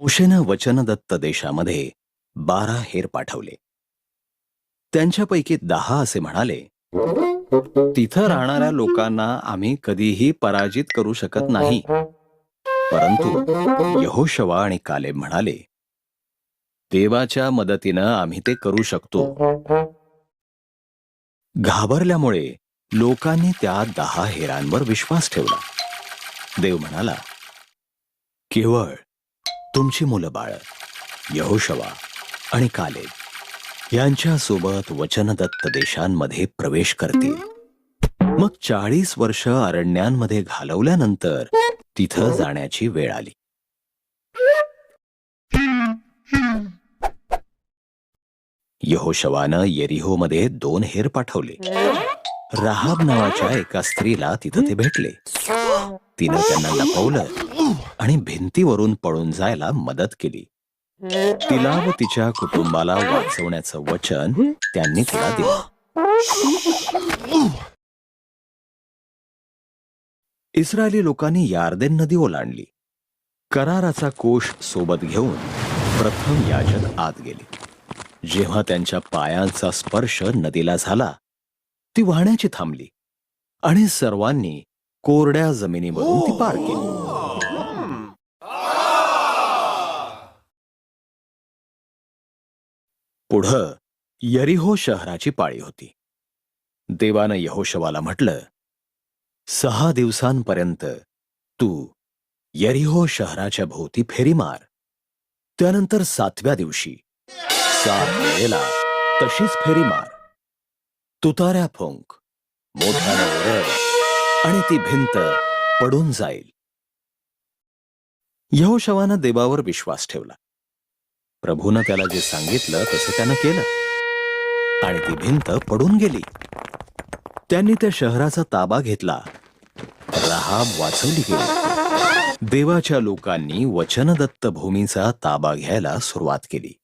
मोशेनं वचनदत्त देशामध्ये बारा हेर पाठवले. त्यांच्यापैकी दहा असे म्हणाले तिथं राहणाऱ्या लोकांना आम्ही कधीही पराजित करू शकत नाही. परंतु यहोशवा आणि कालेब म्हणाले देवाच्या मदतीनं आम्ही ते करू शकतो. घाबरल्यामुळे लोकांनी त्या दहा हेरांवर विश्वास ठेवला. देव म्हणाला केवळ तुमची मुलं बाळ यहोशवा आणि कालेब यांच्यासोबत वचनदत्त देशांमध्ये प्रवेश करतील. मग चाळीस वर्ष अरण्यांमध्ये घालवल्यानंतर तिथं जाण्याची वेळ आली. यहोशवानं येरिहोमध्ये दोन हेर पाठवले. राहाब नावाच्या एका स्त्रीला तिथं ते भेटले. तिनं त्यांना लपवलं. आणि भिंतीवरून पळून जायला मदत केली. तिला व तिच्या कुटुंबाला वाचवण्याचं वचन त्यांनी तिला दिलं. इस्रायली लोकांनी यार्देन नदी ओलांडली. कराराचा कोश सोबत घेऊन प्रथम याजक आत गेले. जेव्हा त्यांच्या पायांचा स्पर्श नदीला झाला ती वाहण्याची थांबली आणि सर्वांनी कोरड्या जमिनीवरून ती पार केली. पुढं यरिहो शहराची पाळी होती. देवानं यहोशवाला म्हटलं सहा दिवसांपर्यंत तू यरिहो शहराच्या भोवती फेरी मार. त्यानंतर सातव्या दिवशी सात वेळेला तशीच फेरी मार. तुताऱ्या फोंक मोठ्यानं ओरड आणि ती भिंत पडून जाईल. यहोशवानं देवावर विश्वास ठेवला. प्रभूनं त्याला जे सांगितलं तसं त्यानं केलं. आणि ती भिंत पडून गेली. त्यांनी त्या शहराचा ताबा घेतला. राहाब वाचवली गेली. देवाच्या लोकांनी वचनदत्त भूमीचा ताबा घ्यायला सुरुवात केली.